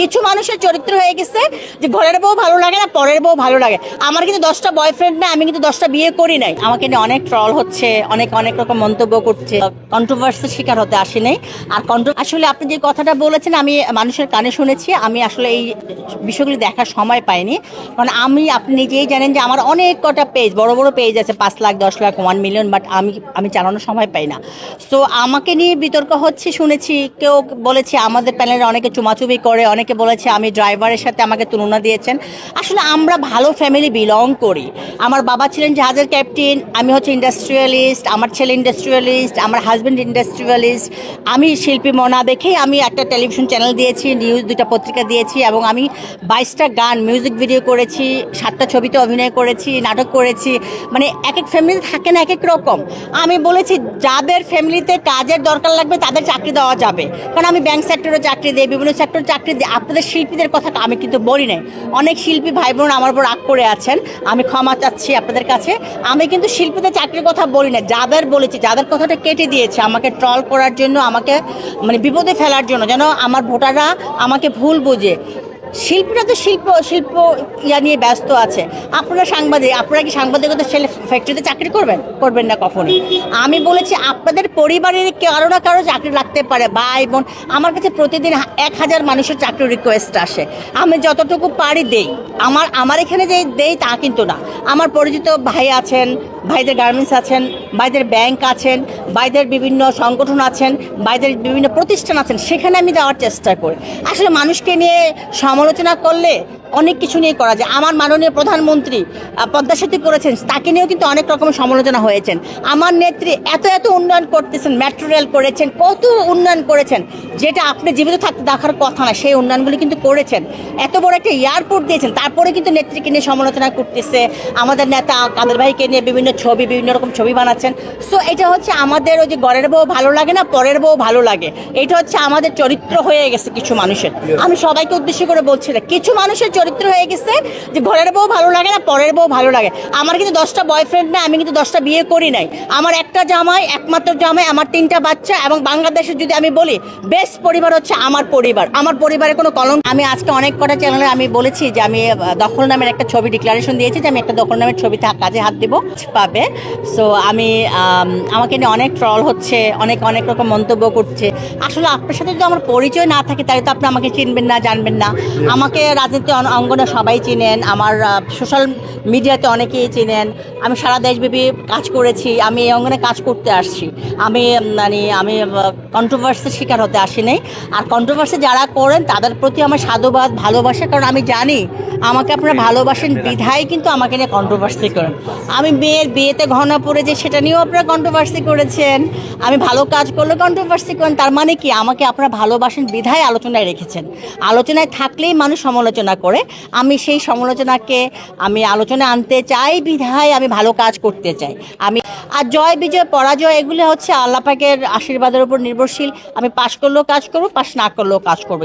কিছু মানুষের চরিত্র হয়ে গেছে যে ঘরের বউ ভালো লাগে না, পরের বউ ভালো লাগে। আমার কিন্তু দশটা বয়ফ্রেন্ড না আমি কিন্তু দশটা বিয়ে করি নাই। আমাকে নিয়ে অনেক ট্রল হচ্ছে, অনেক অনেক রকম মন্তব্য করছে। কন্ট্রোভার্সির শিকার হতে আসি নাই। আর কন্ট্রো আসলে আপনি যে কথাটা বলেছেন, আমি মানুষের কানে শুনেছি, আমি আসলে এই বিষয়গুলি দেখার সময় পাইনি। কারণ আমি, আপনি নিজেই জানেন যে আমার অনেক কটা পেজ বড় বড় পেজ আছে, পাঁচ লাখ, দশ লাখ ওয়ান মিলিয়ন বাট আমি আমি চালানোর সময় পাই না। সো আমাকে নিয়ে বিতর্ক হচ্ছে, শুনেছি, কেউ বলেছে আমাদের প্যানেলে অনেকে চুমাচুমি করে, অনেকে বলেছে, আমি ড্রাইভারের সাথে আমাকে তুলনা দিয়েছেন। আসলে আমরা ভালো ফ্যামিলি বিলং করি। আমার বাবা ছিলেন জাহাজের ক্যাপ্টেন, আমি হচ্ছে ইন্ডাস্ট্রিয়ালিস্ট, আমার ছেলে ইন্ডাস্ট্রিয়ালিস্ট, আমার হাজব্যান্ড ইন্ডাস্ট্রিয়ালিস্ট। আমি শিল্পী মনা দেখেই আমি একটা টেলিভিশন চ্যানেল দিয়েছি, নিউজ দুটা পত্রিকা দিয়েছি এবং আমি বাইশটা গান, মিউজিক ভিডিও করেছি, সাতটা ছবিতে অভিনয় করেছি, নাটক করেছি। মানে এক এক ফ্যামিলি থাকে না এক এক রকম। আমি বলেছি, যাদের ফ্যামিলিতে কাজের দরকার লাগবে তাদের চাকরি দেওয়া যাবে। কারণ আমি ব্যাংক সেক্টরে চাকরি দিই, বিভিন্ন সেক্টরে চাকরি দিই। আপনাদের শিল্পীদের কথা আমি কিন্তু বলি নাই। অনেক শিল্পী ভাই বোন আমার উপর রাগ করে আছেন। আমি ক্ষমা চাচ্ছি আপনাদের কাছে। আমি কিন্তু শিল্পীদের চাকরির কথা বলি না যাদের বলেছি, যাদের কথাটা কেটে দিয়েছে, আমাকে ট্রল করার জন্য, আমাকে মানে বিপদে ফেলার জন্য, যেন আমার ভোটাররা আমাকে ভুল বুঝে। শিল্পীরা তো শিল্প শিল্প ইয়া নিয়ে ব্যস্ত আছে। আপনারা সাংবাদিক, আপনারা কি সাংবাদিকতা ছেলে ফ্যাক্টরিতে চাকরি করবেন? করবেন না কখনই আমি বলেছি আপনাদের পরিবারের কারও না কারও চাকরি লাগতে পারে, ভাই বোন। আমার কাছে প্রতিদিন এক হাজার মানুষের চাকরির রিকোয়েস্ট আসে। আমি যতটুকু পারি দেই। আমার আমার এখানে যে দেই তা কিন্তু না। আমার পরিচিত ভাই আছেন ভাইদের গার্মেন্টস আছেন, ভাইদের ব্যাংক আছেন, ভাইদের বিভিন্ন সংগঠন আছেন, ভাইদের বিভিন্ন প্রতিষ্ঠান আছেন, সেখানে আমি দেওয়ার চেষ্টা করি। আসলে মানুষকে নিয়ে সমালোচনা করলে অনেক কিছু নিয়ে করা যায়। আমার মাননীয় প্রধানমন্ত্রী পদ্মা সেতু করেছেন, তাকে নিয়েও কিন্তু অনেক রকমের সমালোচনা হয়েছেন। আমার নেত্রী এত এত উন্নয়ন করতেছেন মেট্রো রেল করেছেন, কত উন্নয়ন করেছেন, যেটা আপনি জীবিত থাকতে দেখার কথা না, সেই উন্নয়নগুলি কিন্তু করেছেন। এত বড় একটা এয়ারপোর্ট দিয়েছেন তারপরে কিন্তু নেত্রীকে নিয়ে সমালোচনা করতেছে, আমাদের নেতা কাদের ভাইকে নিয়ে বিভিন্ন ছবি, বিভিন্ন রকম ছবি বানাচ্ছেন। সো এটা হচ্ছে আমাদের ওই যে ঘরের বউ ভালো লাগে না, পরের বউ ভালো লাগে। এটা হচ্ছে আমাদের চরিত্র হয়ে গেছে কিছু মানুষের। আমি সবাইকে উদ্দেশ্য করে বলছি না, কিছু মানুষের চরিত্র হয়ে গেছে যে ঘরের বউ ভালো লাগে না পরের বউ ভালো লাগে। আমার কিন্তু দশটা বয়ফ্রেন্ড না আমি কিন্তু দশটা বিয়ে করি নাই। আমার একটা জামাই একমাত্র জামাই আমার তিনটা বাচ্চা এবং বাংলাদেশের যদি আমি বলি বেস্ট পরিবার হচ্ছে আমার পরিবার। আমার পরিবারে কোনো কলম আমি আজকে অনেক কটা চ্যানেলে আমি বলেছি যে আমি দখল নামের একটা ছবি ডিক্লারেশন দিয়েছি যে আমি একটা দখল নামের ছবিতে হা- কাজে হাত দেবো পাবে। সো আমি আমাকে নিয়ে অনেক ট্রল হচ্ছে অনেক অনেক রকম মন্তব্য করছে। আসলে আপনার সাথে যদি আমার পরিচয় না থাকে তাহলে তো আপনি আমাকে চিনবেন না জানবেন না। আমাকে রাজনীতি অঙ্গনে সবাই চিনেন, আমার সোশ্যাল মিডিয়াতে অনেকেই চিনেন। আমি সারা দেশব্যাপী কাজ করেছি, আমি এই অঙ্গনে কাজ করতে আসছি। আমি মানে আমি কন্ট্রোভার্সির শিকার হতে আসি নাই। আর কন্ট্রোভার্সি যারা করেন, তাদের প্রতি আমার সাধুবাদ, ভালোবাসা, কারণ আমি জানি আমাকে আপনারা ভালোবাসেন, বিধায় কিন্তু আমাকে নিয়ে কন্ট্রোভার্সি করেন। আমি মেয়ের বিয়েতে ঘনা পড়ে যে সেটা নিয়েও আপনারা কন্ট্রোভার্সি করেছেন। আমি ভালো কাজ করলে কন্ট্রোভার্সি করেন, তার মানে কি? আমাকে আপনারা ভালোবাসেন, বিধায় আলোচনায় রেখেছেন। আলোচনায় থাকলেই মানুষ সমালোচনা করে আমি সেই সমালোচনাকে আমি আলোচনা আনতে চাই, বিধায় আমি ভালো কাজ করতে চাই। আমি, আর জয়, বিজয়, পরাজয় এগুলো হচ্ছে আল্লাপাকের আশীর্বাদের উপর নির্ভরশীল। আমি পাশ করলেও কাজ করব, পাশ না করলেও কাজ করব